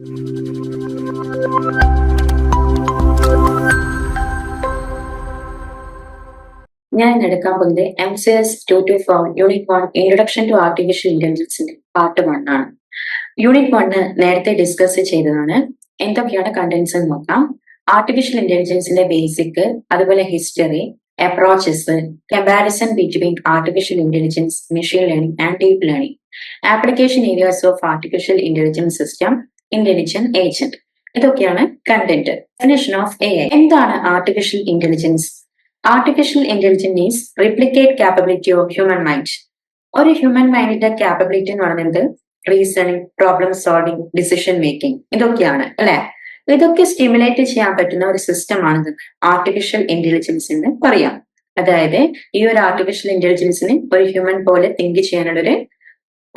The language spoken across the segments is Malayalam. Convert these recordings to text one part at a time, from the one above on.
ഞാൻ എടുക്കാൻ പോകുന്നത് M C S two two four unit one introduction to artificial ഇന്റലിജൻസിന്റെ part one ആണ്. യൂണിറ്റ് വണ്ണ് നേരത്തെ ഡിസ്കസ് ചെയ്തതാണ് എന്തൊക്കെയാണ് കണ്ടന്റ്സ് എന്ന് നോക്കാം. ആർട്ടിഫിഷ്യൽ ഇന്റലിജൻസിന്റെ ബേസിക് അതുപോലെ history approaches comparison between artificial intelligence machine learning and deep learning application areas of artificial intelligence system intelligent agent ഇതൊക്കെയാണ് content definition of A I എന്താണ് artificial intelligence artificial intelligence is replicate capability of human mind ഒരു ഹ്യൂമൻ മൈൻഡിന്റെ കാപ്പബിലിറ്റി എന്ന് പറയുന്നത് reasoning problem solving decision making ഇതൊക്കെയാണ് അല്ലെ? ഇതൊക്കെ സ്റ്റിമുലേറ്റ് ചെയ്യാൻ പറ്റുന്ന ഒരു സിസ്റ്റം ആണിത് ആർട്ടിഫിഷ്യൽ ഇന്റലിജൻസ് എന്ന് പറയാം. അതായത് ഈ ഒരു ആർട്ടിഫിഷ്യൽ ഇന്റലിജൻസിന് ഒരു ഹ്യൂമൻ പോലെ തിങ്ക് ചെയ്യാനുള്ള ഒരു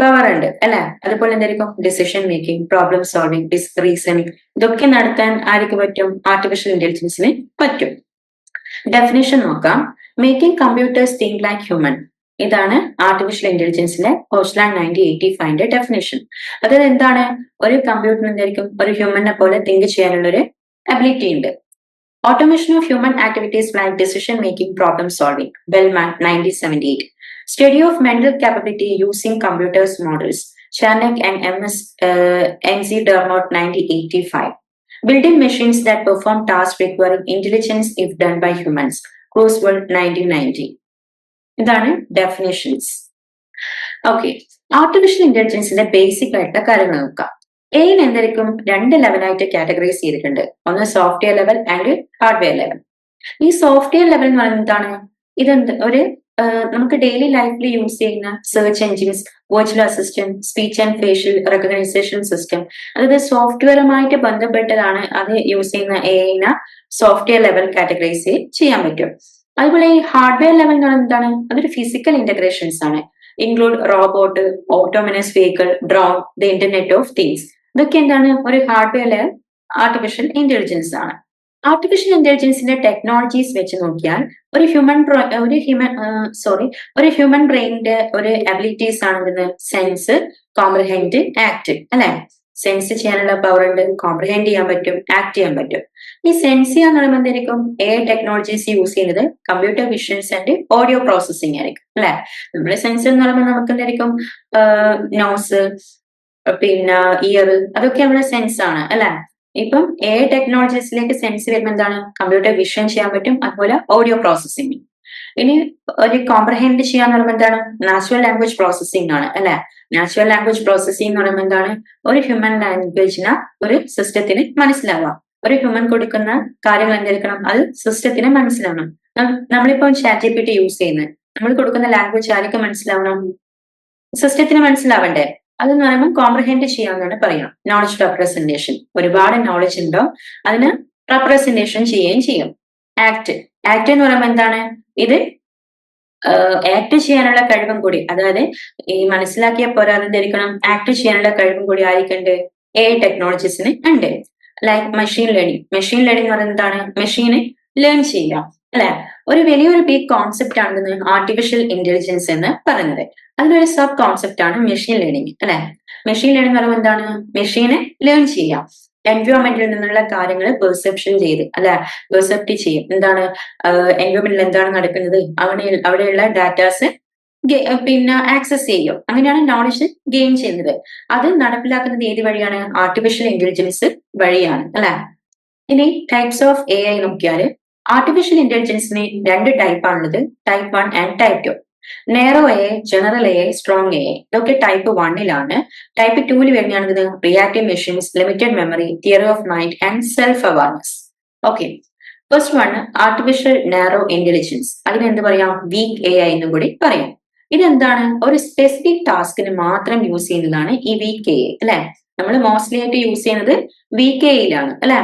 പവർ ഉണ്ട് അല്ലെ? അതുപോലെ എന്തായിരിക്കും? Decision making problem solving this reasoning ഇതൊക്കെ നടത്താൻ ആർക്ക് പറ്റും? ആർട്ടിഫിഷ്യൽ ഇന്റലിജൻസിന് പറ്റും. ഡെഫിനേഷൻ നോക്കാം. Making computers think like human ഇതാണ് ആർട്ടിഫിഷ്യൽ ഇന്റലിജൻസിലെ ഹോസ്ലാൻഡ് നയന്റീൻ എയ്റ്റി ഫൈവിന്റെ ഡെഫിനേഷൻ അതായത് എന്താണ്? ഒരു കമ്പ്യൂട്ടർ എന്തായിരിക്കും? ഒരു ഹ്യൂമനെ പോലെ തിങ്ക് ചെയ്യാനുള്ള ഒരു അബിലിറ്റി ഉണ്ട് automation of human activities like decision making problem solving Bellman nineteen seventy eight capability using computers models Charniak and M S N C Dermott nineteen eighty five building machines that perform tasks requiring intelligence if done by humans. Cruisewell 1990. ഇതാണ് ഡെഫിനേഷൻസ് ഓക്കെ ആർട്ടിഫിഷ്യൽ ഇന്റലിജൻസിന്റെ ബേസിക് ആയിട്ടുള്ള കാര്യങ്ങൾ നോക്കാം. എയിൻ എന്തായിരിക്കും രണ്ട് ലെവലായിട്ട് കാറ്റഗറൈസ് ചെയ്തിട്ടുണ്ട്. ഒന്ന് software level and hardware level ഈ സോഫ്റ്റ്വെയർ ലെവൽ എന്ന് പറയുന്നത് എന്താണ്? ഇതെന്ത്? ഒരു നമുക്ക് ഡെയിലി ലൈഫിൽ യൂസ് ചെയ്യുന്ന search engines virtual assistant speech and facial recognisation system അതായത് സോഫ്റ്റ്വെയറുമായിട്ട് ബന്ധപ്പെട്ടതാണ് അത് യൂസ് ചെയ്യുന്ന എഐന സോഫ്റ്റ്വെയർ ലെവൽ കാറ്റഗറൈസ് ചെയ്യാൻ പറ്റും. അതുപോലെ ഈ ഹാർഡ്വെയർ ലെവൽ എന്ന് പറയുന്നത് എന്താണ്? അതൊരു ഫിസിക്കൽ ഇന്റഗ്രേഷൻസ് ആണ്. Include robot autonomous vehicle drone the internet of things ഇതൊക്കെ എന്താണ്? ഒരു ഹാർഡ്വെയർ ലെവൽ ആർട്ടിഫിഷ്യൽ ഇന്റലിജൻസ് ആണ്. ആർട്ടിഫിഷ്യൽ ഇന്റലിജൻസിന്റെ ടെക്നോളജീസ് വെച്ച് നോക്കിയാൽ ഒരു ഹ്യൂമൻ ഒരു ഹ്യൂമൻ സോറി ഒരു ഹ്യൂമൻ ബ്രെയിനിന്റെ ഒരു അബിലിറ്റീസ് ആണ് സെൻസ് കോംപ്രഹെൻഡ് ആക്ട് അല്ലെ? സെൻസ് ചെയ്യാനുള്ള പവർ ഉണ്ട് കോംപ്രഹെൻഡ് ചെയ്യാൻ പറ്റും ആക്ട് ചെയ്യാൻ പറ്റും. ഈ സെൻസ് ചെയ്യാന്ന് പറയുമ്പോൾ എന്തായിരിക്കും എ ടെക്നോളജീസ് യൂസ് ചെയ്യുന്നത് computer visions and audio processing ആയിരിക്കും അല്ലെ? നമ്മുടെ സെൻസ് എന്ന് പറയുമ്പോൾ നമുക്ക് എന്തായിരിക്കും നോസ് പിന്നെ ഇയർ അതൊക്കെ നമ്മുടെ സെൻസ് ആണ് അല്ലെ? ഇപ്പം എ ടെക്നോളജീസിലേക്ക് സെൻസ് വരുമ്പോൾ എന്താണ് കമ്പ്യൂട്ടർ വിഷൻ ചെയ്യാൻ പറ്റും അതുപോലെ ഓഡിയോ പ്രോസസ്സിംഗ് ഇനി ഒരു കോംപ്രഹെൻഡ് ചെയ്യാന്ന് പറയുമ്പോൾ എന്താണ്? നാച്ചുറൽ ലാംഗ്വേജ് പ്രോസസ്സിംഗ് ആണ് അല്ലെ? നാച്ചുറൽ ലാംഗ്വേജ് പ്രോസസ്സിംഗ് എന്ന് പറയുമ്പോൾ എന്താണ്? ഒരു ഹ്യൂമൻ ലാംഗ്വേജിന് ഒരു സിസ്റ്റത്തിന് മനസ്സിലാവാം ഒരു ഹ്യൂമൻ കൊടുക്കുന്ന കാര്യങ്ങൾ എന്തായിരിക്കണം അത് സിസ്റ്റത്തിന് മനസ്സിലാവണം നമ്മളിപ്പോ ചാറ്റ് ജി യൂസ് ചെയ്യുന്നത്. നമ്മൾ കൊടുക്കുന്ന ലാംഗ്വേജ് ആരൊക്കെ മനസ്സിലാവണം? സിസ്റ്റത്തിന് മനസ്സിലാവണ്ടേ? അതെന്ന് പറയുമ്പോൾ കോംപ്രഹെൻഡ് ചെയ്യാന്നാണ് പറയാം. നോളജ് റെപ്രസെന്റേഷൻ ഒരുപാട് നോളജ് ഉണ്ടോ? അതിന് റെപ്രസെന്റേഷൻ ചെയ്യുകയും ചെയ്യും. ആക്ട് ആക്ട് എന്ന് പറയുമ്പോൾ എന്താണ്? ഇത് ആക്ട് ചെയ്യാനുള്ള കഴിവും കൂടി. അതായത് ഈ മനസ്സിലാക്കിയ പോരാതെ ധരിക്കണം ആക്ട് ചെയ്യാനുള്ള കഴിവും കൂടി ആയിരിക്കണ്ട്. എ ടെക്നോളജീസിന് ഉണ്ട്. Like machine learning machine learning എന്ന് പറയുന്നത് എന്താണ്? മെഷീന് ലേൺ ചെയ്യുക. അല്ലെ? ഒരു വലിയൊരു ബിഗ് കോൺസെപ്റ്റ് ആണ് ആർട്ടിഫിഷ്യൽ ഇന്റലിജൻസ് എന്ന് പറയുന്നത്. അതിലൊരു സബ് കോൺസെപ്റ്റ് ആണ് മെഷീൻ ലേണിംഗ് അല്ലെ? മെഷീൻ ലേണിംഗ് പറയുമ്പോൾ എന്താണ്? മെഷീനെ ലേൺ ചെയ്യാം. എൻവയോൺമെന്റിൽ നിന്നുള്ള കാര്യങ്ങൾ പെർസെപ്ഷൻ ചെയ്ത് അല്ലെ? പെർസെപ്റ്റ് ചെയ്യും. എന്താണ്? എൻവയോൺമെന്റിൽ എന്താണ് നടക്കുന്നത്? അവിടെ അവിടെയുള്ള ഡാറ്റാസ് പിന്നെ ആക്സസ് ചെയ്യും. അങ്ങനെയാണ് നോളജ് ഗെയിൻ ചെയ്യുന്നത്. അത് നടപ്പിലാക്കുന്നത് ഏത് വഴിയാണ്? ആർട്ടിഫിഷ്യൽ ഇന്റലിജൻസ് വഴിയാണ് അല്ലെ? ഇനി ടൈപ്സ് ഓഫ് എ ഐ നോക്കിയാൽ ആർട്ടിഫിഷ്യൽ ഇന്റലിജൻസിന് രണ്ട് ടൈപ്പാണുള്ളത് type one and type two narrow A general A strong A ഇതൊക്കെ ടൈപ്പ് വണ്ണിലാണ് ടൈപ്പ് ടൂവിൽ വരുന്നതാണെങ്കിൽ reactive machines limited memory theory of mind and self awareness okay first one artificial narrow intelligence അതിന് എന്ത് പറയാം? വീക്ക് എ ഐ എന്നും കൂടി പറയാം. ഇതെന്താണ്? ഒരു സ്പെസിഫിക് ടാസ്കിന് മാത്രം യൂസ് ചെയ്യുന്നതാണ് ഈ വീക്ക് എ അല്ലെ? നമ്മൾ മോസ്റ്റ്ലി ആയിട്ട് യൂസ് ചെയ്യുന്നത് വീക്ക് എയിലാണ് അല്ലെ?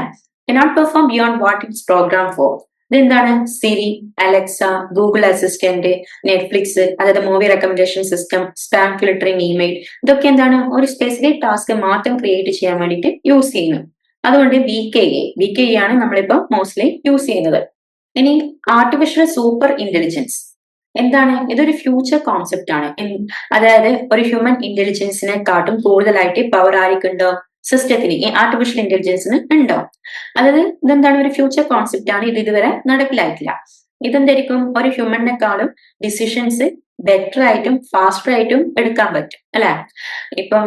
Cannot perform beyond what it's program for ഇതെന്താണ്? Siri Alexa Google assistant Netflix അതായത് movie recommendation system spam filtering email ഇതൊക്കെ എന്താണ്? ഒരു സ്പെസിഫിക് ടാസ്ക് മാത്രം ക്രിയേറ്റ് ചെയ്യാൻ വേണ്ടിയിട്ട് യൂസ് ചെയ്യുന്നു. അതുകൊണ്ട് V K A V K A ആണ് നമ്മളിപ്പോ മോസ്റ്റ്ലി യൂസ് ചെയ്യുന്നത്. ഇനി ആർട്ടിഫിഷ്യൽ സൂപ്പർ ഇന്റലിജൻസ് എന്താണ്? ഇതൊരു ഫ്യൂച്ചർ കോൺസെപ്റ്റ് ആണ്. അതായത് ഒരു ഹ്യൂമൻ ഇന്റലിജൻസിനെ കാട്ടും കൂടുതലായിട്ട് പവർ ആയിരിക്കുണ്ടോ സിസ്റ്റത്തിന് ഈ ആർട്ടിഫിഷ്യൽ ഇന്റലിജൻസിന് ഉണ്ടാവും അതായത് ഇതെന്താണ് ഒരു ഫ്യൂച്ചർ കോൺസെപ്റ്റ് ആണ്. ഇത് ഇതുവരെ നടപ്പിലായിട്ടില്ല. ഇതെന്തായിരിക്കും? ഒരു ഹ്യൂമണിനെക്കാളും ഡിസിഷൻസ് ബെറ്റർ ആയിട്ടും ഫാസ്റ്റർ ആയിട്ടും എടുക്കാൻ പറ്റും അല്ലെ? ഇപ്പം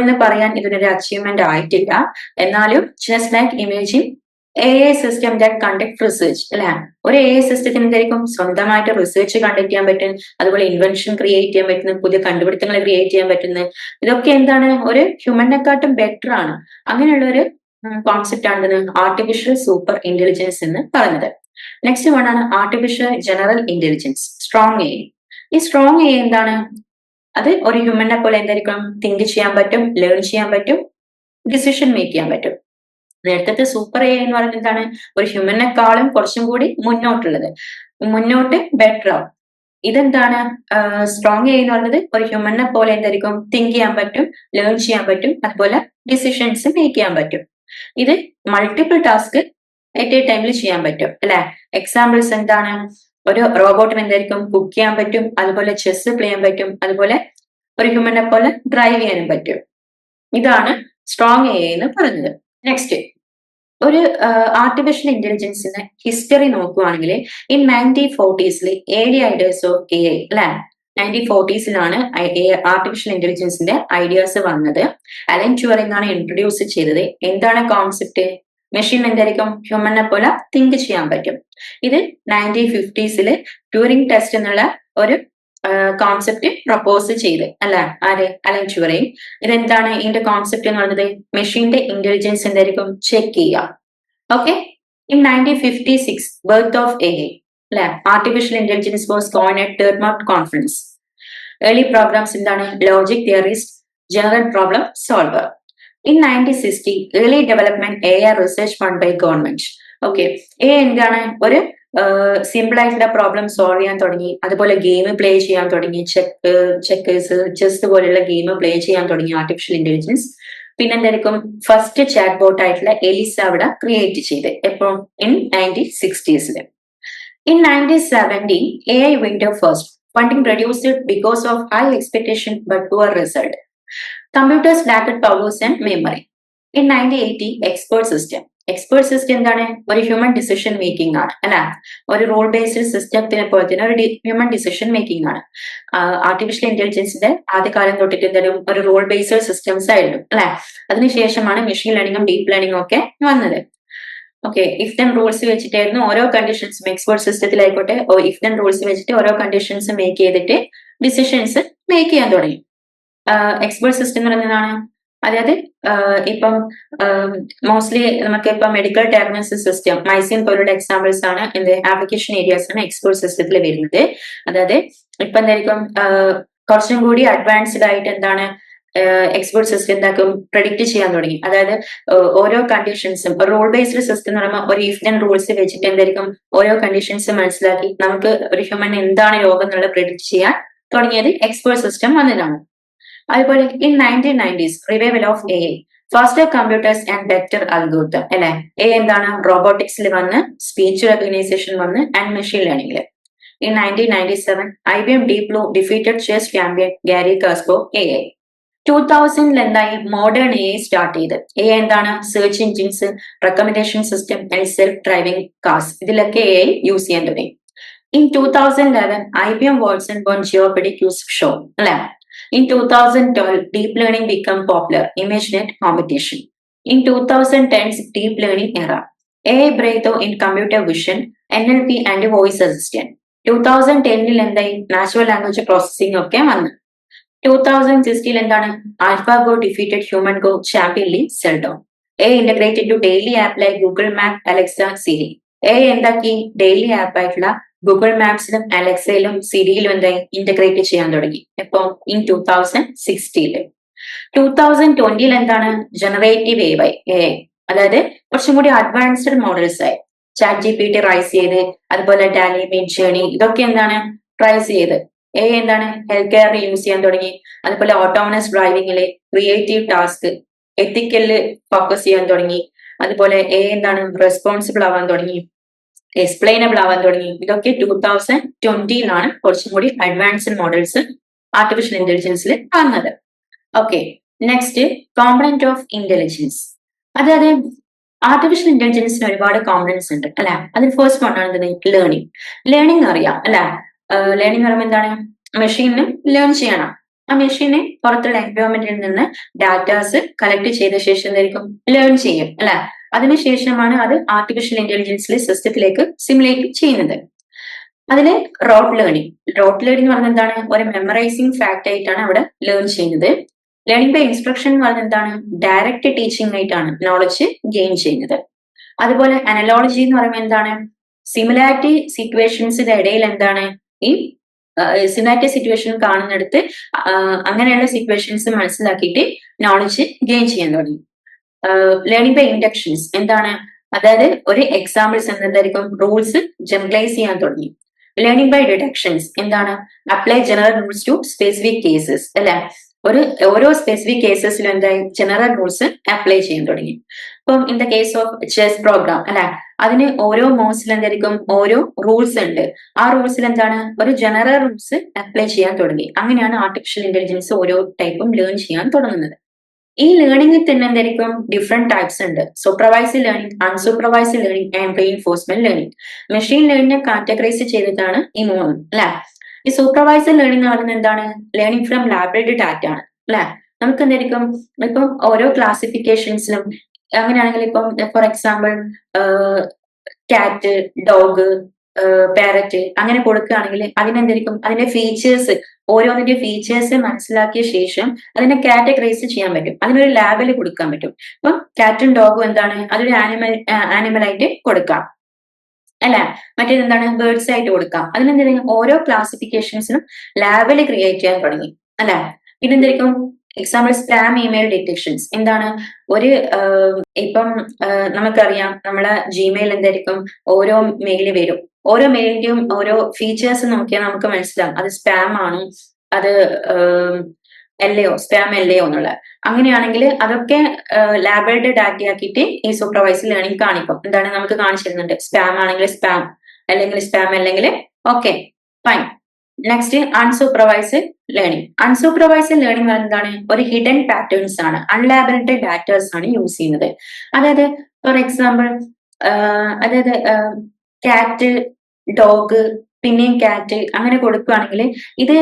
എന്ന് പറയാൻ ഇതിനൊരു അച്ചീവ്മെന്റ് ആയിട്ടില്ല. എന്നാലും just like imagine A I system conduct research അല്ലെ? ഒരു എ ഐ സിസ്റ്റത്തിന് എന്തായിരിക്കും? സ്വന്തമായിട്ട് റിസർച്ച് കണ്ടക്ട് ചെയ്യാൻ പറ്റും അതുപോലെ ഇൻവെൻഷൻ ക്രിയേറ്റ് ചെയ്യാൻ പറ്റുന്ന പുതിയ കണ്ടുപിടുത്തങ്ങൾ ക്രിയേറ്റ് ചെയ്യാൻ പറ്റുന്ന ഇതൊക്കെ എന്താണ്? ഒരു ഹ്യൂമനെക്കാട്ടും ബെറ്റർ ആണ്. അങ്ങനെയുള്ള ഒരു കോൺസെപ്റ്റ് ആണ് ആർട്ടിഫിഷ്യൽ സൂപ്പർ ഇന്റലിജൻസ് എന്ന് പറയുന്നത്. നെക്സ്റ്റ് വൺ ആണ് artificial general intelligence strong A ഈ സ്ട്രോങ് എ എന്താണ്? അത് ഒരു ഹ്യൂമനെ പോലെ എന്തായിരിക്കും? തിങ്ക് ചെയ്യാൻ പറ്റും ലേൺ ചെയ്യാൻ പറ്റും ഡിസിഷൻ മേക്ക് ചെയ്യാൻ പറ്റും. നേരത്തെ സൂപ്പർ എ എന്ന് പറയുന്നത് എന്താണ്? ഒരു ഹ്യൂമനെക്കാളും കുറച്ചും കൂടി മുന്നോട്ടുള്ളത്. മുന്നോട്ട് ബെറ്റർ ആവും. ഇതെന്താണ്? സ്ട്രോങ് എന്ന് പറയുന്നത് ഒരു ഹ്യൂമനെ പോലെ എന്തായിരിക്കും? തിങ്ക് ചെയ്യാൻ പറ്റും ലേൺ ചെയ്യാൻ പറ്റും അതുപോലെ ഡിസിഷൻസ് മേക്ക് ചെയ്യാൻ പറ്റും. ഇത് മൾട്ടിപ്പിൾ ടാസ്ക് എറ്റ് എ ടൈമിൽ ചെയ്യാൻ പറ്റും അല്ലെ? എക്സാമ്പിൾസ് എന്താണ്? ഒരു റോബോട്ടിന് എന്തായിരിക്കും? കുക്ക് ചെയ്യാൻ പറ്റും അതുപോലെ ചെസ് പ്ലേ ചെയ്യാൻ പറ്റും അതുപോലെ ഒരു ഹ്യൂമനെ പോലെ ഡ്രൈവ് ചെയ്യാനും പറ്റും. ഇതാണ് സ്ട്രോങ് എ എന്ന് പറഞ്ഞത്. നെക്സ്റ്റ് ഒരു ആർട്ടിഫിഷ്യൽ ഇന്റലിജൻസിന്റെ ഹിസ്റ്ററി നോക്കുവാണെങ്കിൽ in nineteen ഫോർട്ടീസിൽ the ideas of A I അല്ലെ? നയന്റീൻ ഫോർട്ടീസിലാണ് ആർട്ടിഫിഷ്യൽ ഇന്റലിജൻസിന്റെ ഐഡിയാസ് വന്നത്. അലൻ ട്യൂറിംഗ് ആണ് ഇൻട്രൊഡ്യൂസ് ചെയ്തത്. എന്താണ് കോൺസെപ്റ്റ് മെഷീൻ എന്തായിരിക്കും? ഹ്യൂമനെ പോലെ തിങ്ക് ചെയ്യാൻ പറ്റും. ഇത് നയന്റീൻ ഫിഫ്റ്റീസിൽ ട്യൂറിംഗ് ടെസ്റ്റ് എന്നുള്ള ഒരു കോൺസെപ്റ്റ് പ്രപ്പോസ് ചെയ്ത് അല്ല? ആര്? അലൻ ട്യൂറിംഗ് ഇതെന്താണ് ഇതിന്റെ കോൺസെപ്റ്റ് എന്ന് പറയുന്നത് മെഷീന്റെ ഇന്റലിജൻസ് എന്തായിരിക്കും? ചെക്ക് ചെയ്യുക. Okay in nineteen fifty six birth of A അല്ലെ? Artificial intelligence was coined at third conference early programs എന്താണ്? Logic theorist general problem solver in nineteen sixty early development A R research fund by government okay A എന്താണ്? ഒരു സിമ്പിൾ ആയിട്ടുള്ള പ്രോബ്ലം സോൾവ് ചെയ്യാൻ തുടങ്ങി. അതുപോലെ ഗെയിം പ്ലേ ചെയ്യാൻ തുടങ്ങി. ചെക്ക് ചെക്കേഴ്സ് ചെസ് പോലെയുള്ള ഗെയിം പ്ലേ ചെയ്യാൻ തുടങ്ങി ആർട്ടിഫിഷ്യൽ ഇന്റലിജൻസ് പിന്നെ എന്തായിരിക്കും ഫസ്റ്റ് ചാറ്റ് ബോട്ട് ആയിട്ടുള്ള എലിസ അവിടെ ക്രിയേറ്റ് ചെയ്ത്. എപ്പോ? In nineteen സിക്സ്റ്റീസിൽ in nineteen seventy A I window first funding reduced because of high expectation but poor result computers lacked powers and memory in nineteen eighty expert system expert system എന്താണ്? ഒരു ഹ്യൂമൻ ഡിസിഷൻ മേക്കിംഗ് ആണ് അല്ല? ഒരു റോൾ ബേസ്ഡ് സിസ്റ്റത്തിനെ പോലെ തന്നെ ഒരു ഹ്യൂമൻ ഡിസിഷൻ മേക്കിംഗ് ആണ്. ആർട്ടിഫിഷ്യൽ ഇന്റലിജൻസിന്റെ ആദ്യകാലം തൊട്ടിട്ട് എന്തായാലും ഒരു റോൾ ബേസ്ഡ് സിസ്റ്റംസ് ആയിരുന്നു അല്ലെ? അതിനുശേഷമാണ് മെഷീൻ ലേണിംഗും ഡീപ്പ് ലേണിംഗും ഒക്കെ വന്നത്. ഓക്കെ ഇഫ് ദൻ റൂൾസ് വെച്ചിട്ടായിരുന്നു ഓരോ കണ്ടീഷൻസും എക്സ്പേർട്ട് സിസ്റ്റത്തിലായിക്കോട്ടെ ഇഫ് ദൻ റൂൾസ് വെച്ചിട്ട് ഓരോ കണ്ടീഷൻസ് മേക്ക് ചെയ്തിട്ട് ഡിസിഷൻസ് മേക്ക് ചെയ്യാൻ തുടങ്ങി. എക്സ്പേർട്ട് സിസ്റ്റം എന്ന് പറയുന്നതാണ് അതായത് ഇപ്പം മോസ്റ്റ്ലി നമുക്ക് ഇപ്പം മെഡിക്കൽ ഡയഗ്നോസിസ് സിസ്റ്റം മൈസിൻ പോലുള്ള എക്സാമ്പിൾസ് ആണ് എന്ത് ആപ്ലിക്കേഷൻ ഏരിയാസ് ആണ് എക്സ്പോർട്ട് സിസ്റ്റത്തിൽ വരുന്നത്. അതായത് ഇപ്പൊ എന്തായിരിക്കും കുറച്ചും കൂടി അഡ്വാൻസ്ഡ് ആയിട്ട് എന്താണ് എക്സ്പേർട്ട് സിസ്റ്റം എന്താക്കും പ്രഡിക്റ്റ് ചെയ്യാൻ തുടങ്ങി. അതായത് ഓരോ കണ്ടീഷൻസും റൂൾ ബേസ്ഡ് സിസ്റ്റം എന്ന് പറയുമ്പോൾ ഒരു ഇഫ് ദൻ റൂൾസ് വെച്ചിട്ട് എന്തായിരിക്കും ഓരോ കണ്ടീഷൻസ് മനസ്സിലാക്കി നമുക്ക് ഒരു ഹ്യൂമൻ എന്താണ് രോഗം എന്നുള്ളത് പ്രഡിക്റ്റ് ചെയ്യാൻ തുടങ്ങിയത് എക്സ്പേർട്ട് സിസ്റ്റം വന്നതാണ്. അതുപോലെ in nineteen nineties revival of A faster computers and better algorithm അല്ലെ? എ എന്താണ്? റോബോട്ടിക്സിൽ വന്ന് സ്പീച്ച് റെക്കഗ്നൈസേഷൻ വന്ന് and machine ലേണിംഗിൽ in nineteen ninety seven I B M Deep Blue defeated chess champion Garry Kasko A I two തൗസൻഡിൽ എന്തായി? മോഡേൺ എ ഐ സ്റ്റാർട്ട് ചെയ്ത്. എ എന്താണ്? Search engines recommendation system and self driving cars ഇതിലൊക്കെ എ ഐ യൂസ് ചെയ്യാൻ തുടങ്ങി. In two thousand eleven I B M Watson won Jeopardy use show അല്ലെ? In 2012, deep learning became popular, ImageNet competition. In 2010's deep learning era, AI breakthrough in computer vision, NLP and voice assistant. 2010ൽ എന്തായി നാച്ചുറൽ ലാംഗ്വേജ് പ്രോസസ്സിംഗ് ഒക്കെ വന്നു ടൂ തൗസൻഡ് സിക്സ്റ്റിൽ എന്താണ്? AlphaGo defeated human Go champion Lee സെൽഡോ A integrated to daily app like Google map Alexa Siri A എന്താക്കി? ഡെയിലി ആപ്പ് ആയിട്ടുള്ള ഗൂഗിൾ മാപ്സിലും അലക്സയിലും സിരിയിലും എന്തായി? ഇന്റഗ്രേറ്റ് ചെയ്യാൻ തുടങ്ങി. എപ്പോ ഇൻ ടൂ തൗസൻഡ് സിക്സ്റ്റീൽ ടൂ തൗസൻഡ് ട്വന്റിയിൽ എന്താണ്? ജനറേറ്റീവ് എ വൈ എ അതായത് കുറച്ചും കൂടി അഡ്വാൻസ്ഡ് മോഡൽസ് ആയി. Chat G P T rise ചെയ്ത് അതുപോലെ ഡാലി മിഡ് ജേണി ഇതൊക്കെ എന്താണ്? റൈസ് ചെയ്ത്. എ എന്താണ്? ഹെൽത്ത് കെയറിൽ യൂസ് ചെയ്യാൻ തുടങ്ങി. അതുപോലെ ഓട്ടോണസ് ഡ്രൈവിംഗിൽ ക്രിയേറ്റീവ് ടാസ്ക് എത്തിക്കലിൽ ഫോക്കസ് ചെയ്യാൻ തുടങ്ങി. അതുപോലെ എ എന്താണ്? റെസ്പോൺസിബിൾ ആവാൻ തുടങ്ങി. എക്സ്പ്ലെയിനബിൾ ആവാൻ തുടങ്ങി. ഇതൊക്കെ ടൂ തൗസൻഡ് ട്വന്റിയിലാണ് കുറച്ചും കൂടി അഡ്വാൻസ്ഡ് മോഡൽസ് ആർട്ടിഫിഷ്യൽ ഇന്റലിജൻസിൽ വന്നത്. Okay next component of intelligence അതായത് ആർട്ടിഫിഷ്യൽ ഇന്റലിജൻസിന് ഒരുപാട് കോമ്പണൻസ് ഉണ്ട് അല്ലെ? അതിൽ ഫസ്റ്റ് വൺ ആണ് ലേണിംഗ് ലേണിംഗ് അറിയാം അല്ലെ? ലേണിംഗ് പറയുമ്പോൾ എന്താണ്? മെഷീനിന് ലേൺ ചെയ്യണം. ആ മെഷീനെ പുറത്തുള്ള എൻവയോൺമെന്റിൽ നിന്ന് ഡാറ്റാസ് കളക്ട് ചെയ്ത ശേഷം എന്തായിരിക്കും? ലേൺ ചെയ്യും അല്ലെ? അതിനുശേഷമാണ് അത് ആർട്ടിഫിഷ്യൽ ഇന്റലിജൻസിലെ സിസ്റ്റത്തിലേക്ക് സിമുലേറ്റ് ചെയ്യുന്നത്. അതിൽ റോട്ട് ലേണിംഗ് റോട്ട് ലേണിംഗ് എന്ന് പറഞ്ഞാൽ എന്താണ്? ഒരു മെമ്മറൈസിങ് ഫാക്ട് ആയിട്ടാണ് അവിടെ ലേൺ ചെയ്യുന്നത്. ലേണിംഗ് ബൈ ഇൻസ്ട്രക്ഷൻ എന്ന് പറഞ്ഞാൽ എന്താണ്? ഡയറക്റ്റ് ടീച്ചിങ് ആയിട്ടാണ് നോളജ് ഗെയിൻ ചെയ്യുന്നത്. അതുപോലെ അനലോളജി എന്ന് പറയുമ്പോൾ എന്താണ്? സിമിലാരിറ്റി സിറ്റുവേഷൻസിന്റെ ഇടയിൽ എന്താണ്? ഈ സിമിലാരിറ്റി സിറ്റുവേഷൻ കാണുന്നിടത്ത് അങ്ങനെയുള്ള സിറ്റുവേഷൻസ് മനസ്സിലാക്കിയിട്ട് നോളജ് ഗെയിൻ ചെയ്യാൻ തുടങ്ങി. ലേണിംഗ് ബൈ ഇൻഡക്ഷൻസ് എന്താണ്? അതായത് ഒരു എക്സാമ്പിൾസ് എന്തായിരിക്കും? റൂൾസ് ജനറലൈസ് ചെയ്യാൻ തുടങ്ങി. ലേണിംഗ് ബൈ ഡിഡക്ഷൻസ് എന്താണ്? Apply general rules to specific cases അല്ലെ? ഒരു ഓരോ സ്പെസിഫിക് കേസസിലും എന്തായി? ജനറൽ റൂൾസ് അപ്ലൈ ചെയ്യാൻ തുടങ്ങി. ഇപ്പം in the case of chess program അല്ലെ? അതിന് ഓരോ മോഡ്സിൽ എന്തായിരിക്കും? ഓരോ റൂൾസ് ഉണ്ട്. ആ റൂൾസിൽ എന്താണ്? ഒരു ജനറൽ റൂൾസ് അപ്ലൈ ചെയ്യാൻ തുടങ്ങി. അങ്ങനെയാണ് ആർട്ടിഫിഷ്യൽ ഇന്റലിജൻസ് ഓരോ ടൈപ്പും ലേൺ ചെയ്യാൻ തുടങ്ങുന്നത്. ഈ ലേണിംഗിൽ തന്നെ എന്തായിരിക്കും? ഡിഫറെന്റ് ടൈപ്സ് ഉണ്ട്. Supervise learning unsupervise learning and reinforcement learning machine ലേണിംഗിനെ categorise ചെയ്തിട്ടാണ് ഈ മൂന്ന് അല്ലെ? ഈ സൂപ്പർവൈസ്ഡ് ലേണിംഗ് എന്ന് പറയുന്നത് എന്താണ്? ലേണിംഗ് ഫ്രം ലാബറേറ്ററി ഡാറ്റ ആണ് അല്ലെ? നമുക്ക് എന്തായിരിക്കും? ഇപ്പം ഓരോ ക്ലാസിഫിക്കേഷൻസിലും അങ്ങനെയാണെങ്കിൽ ഇപ്പം for example cat dog parrot അങ്ങനെ കൊടുക്കുകയാണെങ്കിൽ അതിനെന്തായിരിക്കും? അതിന്റെ ഫീച്ചേഴ്സ് ഓരോന്നിന്റെ ഫീച്ചേഴ്സ് മനസ്സിലാക്കിയ ശേഷം അതിനെ കാറ്റഗറൈസ് ചെയ്യാൻ പറ്റും. അതിനൊരു ലാബിൽ കൊടുക്കാൻ പറ്റും. ഇപ്പം കാറ്റും ഡോഗും എന്താണ്? അതൊരു ആനിമൽ ആയിട്ട് കൊടുക്കാം. അല്ല? മറ്റേത് എന്താണ്? ബേർഡ്സ് ആയിട്ട് കൊടുക്കാം. അതിനെന്തായിരിക്കും ഓരോ ക്ലാസിഫിക്കേഷൻസിനും ലാബിൽ ക്രിയേറ്റ് ചെയ്യാൻ തുടങ്ങി. പിന്നെ പിന്നെന്തായിരിക്കും? എക്സാമ്പിൾ സ്പാം ഇമെയിൽ ഡിറ്റക്ഷൻസ് എന്താണ്? ഒരു ഇപ്പം നമുക്കറിയാം. നമ്മളെ ജിമെയിൽ എന്തായിരിക്കും? ഓരോ മെയിൽ വരും. ഓരോ മെയിലിന്റെയും ഓരോ ഫീച്ചേഴ്സ് നോക്കിയാൽ നമുക്ക് മനസ്സിലാവും. അത് സ്പാം ആണ്? അത് എല്ലയോ സ്പാം എല്ലയോ എന്നുള്ളത് അങ്ങനെയാണെങ്കിൽ അതൊക്കെ ലാബേഡ് ഡാറ്റ ആക്കിയിട്ട് ഈ സൂപ്പർവൈസർ ലേണിംഗ് കാണിക്കും. എന്താണ് നമുക്ക് കാണിച്ചു തരുന്നുണ്ട് സ്പാം ആണെങ്കിൽ സ്പാം അല്ലെങ്കിൽ സ്പാം അല്ലെങ്കിൽ okay fine next unsupervised learning unsupervised learning എന്താണ്? ഒരു ഹിഡൻ പാറ്റേൺസ് ആണ്. അൺലാബിലിറ്റി ഡാറ്റാസ് ആണ് യൂസ് ചെയ്യുന്നത്. അതായത് ഫോർ എക്സാമ്പിൾ അതായത് കാറ്റ് ഡോഗ് പിന്നെയും കാറ്റ് അങ്ങനെ കൊടുക്കുകയാണെങ്കിൽ ഇത്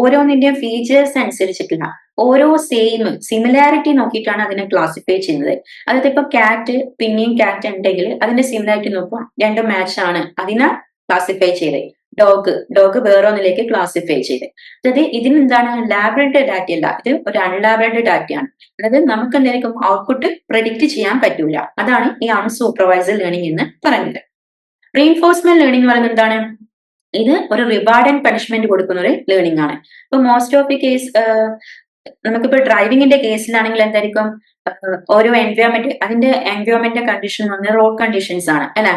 ഓരോന്നിന്റെയും ഫീച്ചേഴ്സ് അനുസരിച്ചിട്ടില്ല. ഓരോ സെയിം സിമിലാരിറ്റി നോക്കിയിട്ടാണ് അതിനെ ക്ലാസിഫൈ ചെയ്യുന്നത്. അതായത് ഇപ്പൊ കാറ്റ് പിന്നെയും കാറ്റ് ഉണ്ടെങ്കിൽ അതിന്റെ സിമിലാരിറ്റി നോക്കുക രണ്ടും മാച്ച് ആണ് അതിനെ ക്ലാസിഫൈ ചെയ്തത്. ഡോഗ് ഡോഗ് വേറൊന്നിലേക്ക് ക്ലാസിഫൈ ചെയ്ത് അതായത് ഇതിന് എന്താണ്? ലാബറട്ടറി ഡാറ്റ അല്ല. ഇത് ഒരു അൺലാബറട്ടറി ഡാറ്റയാണ് അതായത് നമുക്ക് എന്തായിരിക്കും? ഔട്ട്പുട്ട് പ്രെഡിക്റ്റ് ചെയ്യാൻ പറ്റൂല. അതാണ് ഈ അൺസൂപ്പർവൈസ്ഡ് ലേണിംഗ് എന്ന് പറയുന്നത്. റീഇൻഫോഴ്സ്മെന്റ് ലേണിംഗ് പറയുന്നത് എന്താണ്? ഇത് ഒരു റിവാർഡ് ആൻഡ് പണിഷ്മെന്റ് കൊടുക്കുന്ന ഒരു ലേണിംഗ് ആണ്. ഇപ്പൊ മോസ്റ്റ് ഓഫ് ദി കേസ് നമുക്കിപ്പോ ഡ്രൈവിംഗിന്റെ കേസിലാണെങ്കിൽ എന്തായിരിക്കും? ഓരോ എൻവയോൺമെന്റ് അതിന്റെ എൻവയോൺമെന്റ് കണ്ടീഷൻ പറഞ്ഞാൽ റോഡ് കണ്ടീഷൻസ് ആണ് അല്ലെ?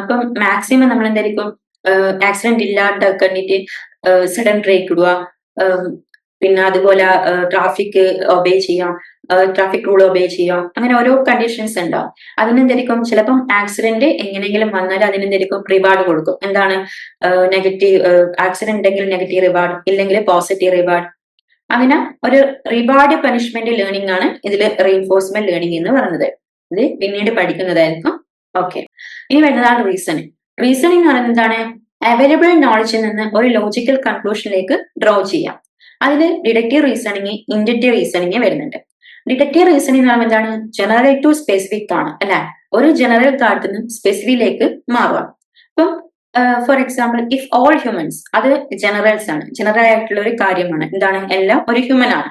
അപ്പം മാക്സിമം നമ്മൾ എന്തായിരിക്കും? ആക്സിഡന്റ് ഇല്ലാണ്ടാക്കിട്ട് സഡൻ ബ്രേക്ക് ഇടുക പിന്നെ അതുപോലെ ട്രാഫിക് ഒബേ ചെയ്യാം ട്രാഫിക് റൂൾ ഒബേ ചെയ്യാം അങ്ങനെ ഓരോ കണ്ടീഷൻസ് ഉണ്ടാവും. അതിനെന്തായിരിക്കും ചിലപ്പം ആക്സിഡന്റ് എങ്ങനെയെങ്കിലും വന്നാൽ അതിനെന്തായിരിക്കും റിവാർഡ് കൊടുക്കും. എന്താണ്? നെഗറ്റീവ് ആക്സിഡന്റ് ഉണ്ടെങ്കിൽ നെഗറ്റീവ് റിവാർഡ് ഇല്ലെങ്കിൽ പോസിറ്റീവ് റിവാർഡ് അങ്ങനെ ഒരു റിവാർഡ് പനിഷ്മെന്റ് ലേണിംഗ് ആണ് ഇതിൽ റീഎൻഫോഴ്സ്മെന്റ് ലേണിംഗ് എന്ന് പറയുന്നത്. ഇത് പിന്നീട് പഠിക്കുന്നതായിരിക്കും. ഓക്കെ ഇനി വരുന്നതാണ് റീസണിങ് റീസണിങ് എന്ന് പറയുന്നത് എന്താണ്? അവൈലബിൾ നോളജിൽ നിന്ന് ഒരു ലോജിക്കൽ കൺക്ലൂഷനിലേക്ക് ഡ്രോ ചെയ്യാം. അതിൽ ഡിഡക്റ്റീവ് റീസണിങ് ഇൻഡക്റ്റീവ് റീസണിങ് വരുന്നുണ്ട്. ഡിഡക്റ്റീവ് റീസണിങ് എന്ന് പറയുമ്പോൾ എന്താണ് ജനറൽ ടു സ്പെസിഫിക് ആണ് അല്ലെ? ഒരു ജനറൽ കാർഡിൽ നിന്നും സ്പെസിഫിക്കിലേക്ക് മാറുക. ഇപ്പം for example if all humans അത് ജനറൽസ് ആണ്. ജനറൽ ആയിട്ടുള്ള ഒരു കാര്യമാണ്. എന്താണ്? എല്ലാം ഒരു ഹ്യൂമൻ ആണ്.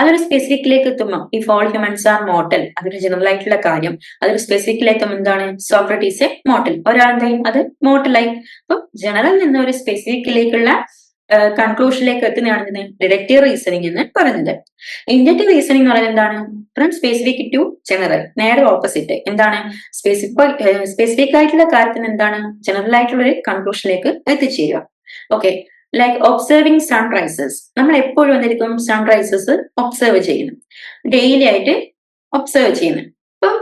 അതൊരു സ്പെസിഫിക്കിലേക്ക് എത്തുമ്പോൾ if all humans are mortal അതൊരു ജനറൽ ആയിട്ടുള്ള കാര്യം. അതൊരു സ്പെസിഫിക്കിലേക്ക് എത്തുമ്പോൾ എന്താണ്? സോക്രട്ടീസ് മോട്ടൽ ഒരാൾ എന്തായി അത് മോട്ടലായി അപ്പൊ ജനറൽ നിന്ന് ഒരു സ്പെസിഫിക്കിലേക്കുള്ള കൺക്ലൂഷനിലേക്ക് എത്തുന്നതാണ് ഡിഡക്റ്റീവ് റീസണിങ് എന്ന് പറയുന്നത്. ഇൻഡക്റ്റീവ് റീസണിങ് എന്ന് പറയുന്നത് എന്താണ്? ഫ്രം സ്പെസിഫിക് ടു ജനറൽ നേരെ ഓപ്പോസിറ്റ് എന്താണ്? സ്പെസിഫിക് സ്പെസിഫിക് ആയിട്ടുള്ള കാര്യത്തിന് എന്താണ്? ജനറൽ ആയിട്ടുള്ള ഒരു കൺക്ലൂഷനിലേക്ക് എത്തിച്ചേരുക. ഓക്കെ ലൈക്ക് ഒബ്സർവിങ് സൺറൈസസ് നമ്മൾ എപ്പോഴും എന്തായിരിക്കും സൺറൈസസ് ഒബ്സർവ് ചെയ്യുന്നു. ഡെയിലി ആയിട്ട് ഒബ്സർവ് ചെയ്യുന്നു. ഇപ്പം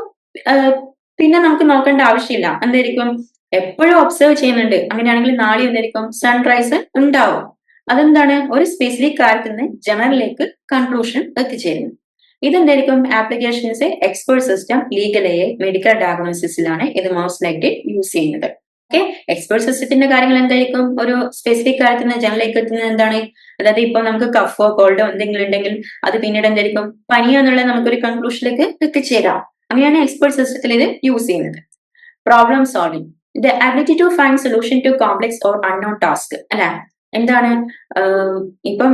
പിന്നെ നമുക്ക് നോക്കേണ്ട ആവശ്യമില്ല. എന്തായിരിക്കും എപ്പോഴും ഒബ്സർവ് ചെയ്യുന്നുണ്ട്. അങ്ങനെയാണെങ്കിൽ നാളെ എന്തായിരിക്കും സൺറൈസ് ഉണ്ടാവും. അതെന്താണ്? ഒരു സ്പെസിഫിക് കാര്യത്തിൽ നിന്ന് ജനറലിലേക്ക് കൺക്ലൂഷൻ എത്തിച്ചേരുന്നു. ഇതെന്തായിരിക്കും? Applications expert system legal a medical ഡയഗ്നോസിസിലാണ് ഇത് മോസ്റ്റ് യൂസ് ചെയ്യുന്നത്. ഓക്കെ എക്സ്പേർട്ട് സിസ്റ്റത്തിന്റെ കാര്യങ്ങൾ എന്തായിരിക്കും? ഒരു സ്പെസിഫിക് കാര്യത്തിൽ നിന്ന് ജനറലിലേക്ക് എത്തുന്നത് എന്താണ്? അതായത് ഇപ്പൊ നമുക്ക് കഫോ കോൾഡോ എന്തെങ്കിലും ഉണ്ടെങ്കിൽ അത് പിന്നീട് എന്തായിരിക്കും? പനിയോ എന്നുള്ള നമുക്കൊരു കൺക്ലൂഷനിലേക്ക് എത്തിച്ചേരാം. അങ്ങനെയാണ് എക്സ്പേർട്ട് സിസ്റ്റത്തിൽ ഇത് യൂസ് ചെയ്യുന്നത്. Problem solving the ability to find solution to complex or unknown task അല്ലെ? എന്താണ്? ഇപ്പം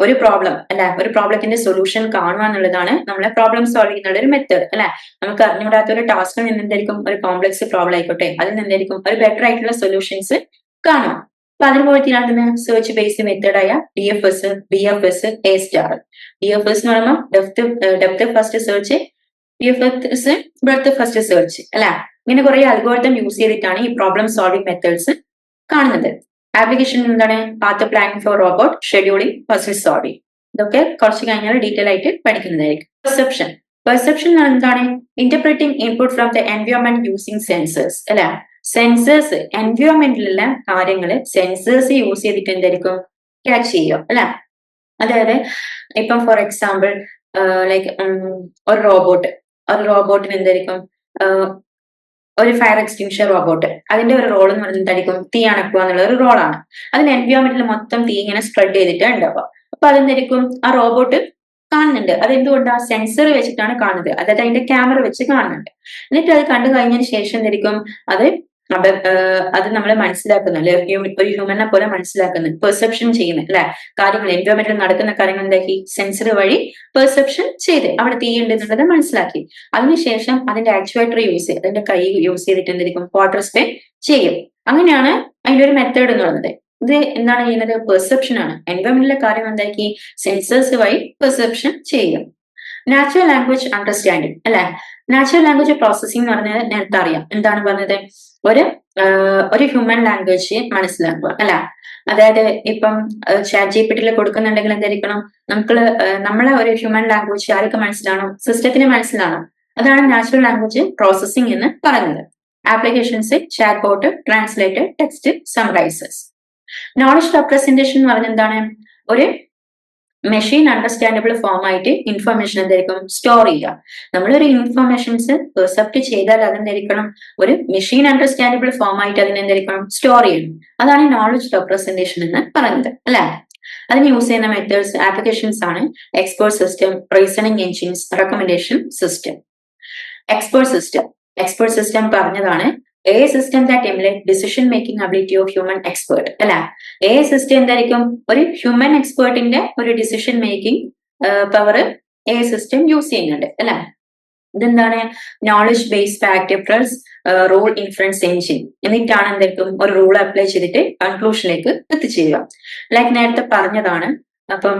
ഒരു പ്രോബ്ലം അല്ലെ? ഒരു പ്രോബ്ലത്തിന്റെ സൊല്യൂഷൻ കാണുക എന്നുള്ളതാണ് നമ്മളെ പ്രോബ്ലം സോൾവ് ചെയ്യുന്നുള്ള ഒരു മെത്തേഡ് അല്ലെ? നമുക്ക് അറിഞ്ഞുകൂടാത്ത ഒരു ടാസ്കിൽ നിന്ന് എന്തായിരിക്കും ഒരു കോംപ്ലക്സ് പ്രോബ്ലം ആയിക്കോട്ടെ അതിൽ നിന്ന് എന്തായിരിക്കും ഒരു ബെറ്റർ ആയിട്ടുള്ള സൊല്യൂഷൻസ് കാണും അപ്പൊ അതിന് തന്നെ search based മെത്തേഡായ D F S B F S A star D F S എന്ന് പറയുമ്പോൾ depth depth first search D F S breadth first search അല്ലെ? ഇങ്ങനെ കുറെ അൽഗോരിതം യൂസ് ചെയ്തിട്ടാണ് ഈ പ്രോബ്ലം സോൾവിംഗ് മെത്തേഡ്സ് കാണുന്നത്. ആപ്ലിക്കേഷൻ എന്താണ്? Path planning for robot scheduling puzzle sorry ഇതൊക്കെ കുറച്ച് കഴിഞ്ഞാൽ ഡീറ്റെയിൽ ആയിട്ട് പഠിക്കുന്നതായിരിക്കും. പെർസെപ്ഷൻ പെർസെപ്ഷൻ എന്താണ്? Interpreting input from the environment using sensors അല്ലെ? സെൻസേഴ്സ് എൻവയോൺമെന്റിലുള്ള കാര്യങ്ങൾ സെൻസേഴ്സ് യൂസ് ചെയ്തിട്ട് എന്തായിരിക്കും? ക്യാച്ച് ചെയ്യുക അല്ലെ? അതായത് ഇപ്പം ഫോർ എക്സാമ്പിൾ ലൈക്ക് ഒരു റോബോട്ട് ഒരു റോബോട്ടിന് എന്തായിരിക്കും? ഒരു ഫയർ എക്സ്റ്റിങ്ഷർ റോബോട്ട് അതിന്റെ ഒരു റോൾ എന്ന് പറയുന്നത് എന്തായിരിക്കും തീ അണക്കുക എന്നുള്ള ഒരു റോളാണ് അതിന് എൻവയോൺമെന്റിൽ മൊത്തം തീ ഇങ്ങനെ സ്പ്രെഡ് ചെയ്തിട്ട് ഉണ്ടാവുക അപ്പൊ അതെന്തായിരിക്കും ആ റോബോട്ട് കാണുന്നുണ്ട്. അതെന്തുകൊണ്ടാണ് സെൻസർ വെച്ചിട്ടാണ് കാണുന്നത്. അതായത് അതിന്റെ ക്യാമറ വെച്ച് കാണുന്നുണ്ട്. എന്നിട്ട് അത് കണ്ടു കഴിഞ്ഞതിന് ശേഷം എന്തായിരിക്കും? അത് അപ്പൊ അത് നമ്മളെ മനസ്സിലാക്കുന്നു. അല്ലെ? ഒരു ഹ്യൂമനെ പോലെ മനസ്സിലാക്കുന്നു. പെർസെപ്ഷൻ ചെയ്യുന്നത് അല്ലെ? കാര്യങ്ങൾ എൻവയോൺമെന്റിൽ നടക്കുന്ന കാര്യങ്ങൾ എന്താക്കി സെൻസർ വഴി പെർസെപ്ഷൻ ചെയ്ത് അവിടെ തീയുണ്ട് എന്നുള്ളത് മനസ്സിലാക്കി. അതിനുശേഷം അതിന്റെ ആക്ച്വേറ്റർ യൂസ് ചെയ്ത് അതിന്റെ കൈ യൂസ് ചെയ്തിട്ട് എന്തായിരിക്കും വാട്ടർ സ്പ്രേ ചെയ്യും. അങ്ങനെയാണ് അതിന്റെ ഒരു മെത്തേഡ് എന്ന് പറയുന്നത്. ഇത് എന്താണ് ചെയ്യുന്നത്? പെർസെപ്ഷൻ ആണ്. എൻവയോൺമെന്റിലെ കാര്യം എന്താക്കി? സെൻസേഴ്സ് വഴി പെർസെപ്ഷൻ ചെയ്യും നാച്ചുറൽ ലാംഗ്വേജ് അണ്ടർസ്റ്റാൻഡിങ് അല്ലെ? നാച്ചുറൽ ലാംഗ്വേജ് പ്രോസസ്സിംഗ് എന്ന് പറഞ്ഞത് നേരത്തെ അറിയാം. എന്താണ് പറഞ്ഞത്? ഒരു ഒരു ഹ്യൂമൻ ലാംഗ്വേജ് മനസ്സിലാക്കുക അല്ല? അതായത് ഇപ്പം ചാറ്റ് ജി കൊടുക്കുന്നുണ്ടെങ്കിൽ എന്തായിരിക്കണം? നമുക്ക് നമ്മളെ ഒരു ഹ്യൂമൻ ലാംഗ്വേജ് ആർക്ക് മനസ്സിലാണോ സിസ്റ്റത്തിന് മനസ്സിലാണോ അതാണ് നാച്ചുറൽ ലാംഗ്വേജ് പ്രോസസ്സിംഗ് എന്ന് പറയുന്നത്. Applications chatbot translator text summarises knowledge representation എന്ന് പറഞ്ഞ എന്താണ്? ഒരു മെഷീൻ അണ്ടർസ്റ്റാൻഡബിൾ ഫോം ആയിട്ട് ഇൻഫർമേഷൻ എന്തായിരിക്കും? സ്റ്റോർ ചെയ്യുക. നമ്മളൊരു ഇൻഫർമേഷൻസ് പെർസെപ്റ്റ് ചെയ്താൽ അതെന്തായിരിക്കണം? ഒരു മെഷീൻ അണ്ടർസ്റ്റാൻഡബിൾ ഫോം ആയിട്ട് അതിനെന്തായിരിക്കണം? സ്റ്റോർ ചെയ്യണം അതാണ് നോളജ് റെപ്രസെന്റേഷൻ എന്ന് പറയുന്നത്. അല്ലെ? അതിന് യൂസ് ചെയ്യുന്ന മെത്തേഡ്സ് ആപ്ലിക്കേഷൻസ് ആണ് expert system reasoning engines recommendation system expert system expert system പറഞ്ഞതാണ് a system that emulate decision making ability of human expert അല്ല? എ സിസ്റ്റം എന്തായിരിക്കും? ഒരു ഹ്യൂമൻ എക്സ്പേർട്ടിന്റെ ഒരു decision making power a system use ചെയ്യുന്നുണ്ട് അല്ലെ? ഇതെന്താണ്? Knowledge based plus rule influence engine എന്നിട്ടാണ് എന്തായിരിക്കും ഒരു റൂൾ അപ്ലൈ ചെയ്തിട്ട് കൺക്ലൂഷനിലേക്ക് എത്തിച്ചേരുക. ലൈക്ക് നേരത്തെ പറഞ്ഞതാണ്. അപ്പം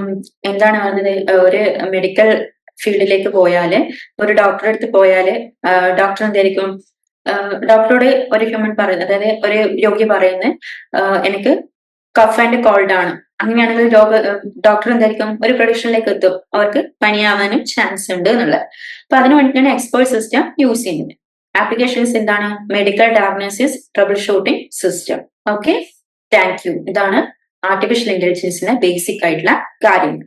എന്താണ് പറഞ്ഞത്? ഒരു മെഡിക്കൽ ഫീൽഡിലേക്ക് പോയാൽ ഒരു ഡോക്ടറെ അടുത്ത് പോയാൽ ഡോക്ടർ എന്തായിരിക്കും ഡോക്ടറോട് ഒരു ഹ്യൂമൻ പറയുന്നത് അതായത് ഒരു രോഗി പറയുന്നത് എനിക്ക് കഫ് ആൻഡ് കോൾഡ് ആണ്. അങ്ങനെയാണെങ്കിൽ രോഗ ഡോക്ടർ എന്തായിരിക്കും? ഒരു പ്രൊഡിക്ഷനിലേക്ക് എത്തും. അവർക്ക് പനിയാവാനും ചാൻസ് ഉണ്ട് എന്നുള്ളത്. അപ്പൊ അതിന് വേണ്ടിയിട്ടാണ് എക്സ്പേർട്ട് സിസ്റ്റം യൂസ് ചെയ്യുന്നത്. ആപ്ലിക്കേഷൻസ് എന്താണ്? Medical diagnosis troubleshooting system okay thank you ഇതാണ് ആർട്ടിഫിഷ്യൽ ഇന്റലിജൻസിന്റെ ബേസിക് ആയിട്ടുള്ള കാര്യങ്ങൾ.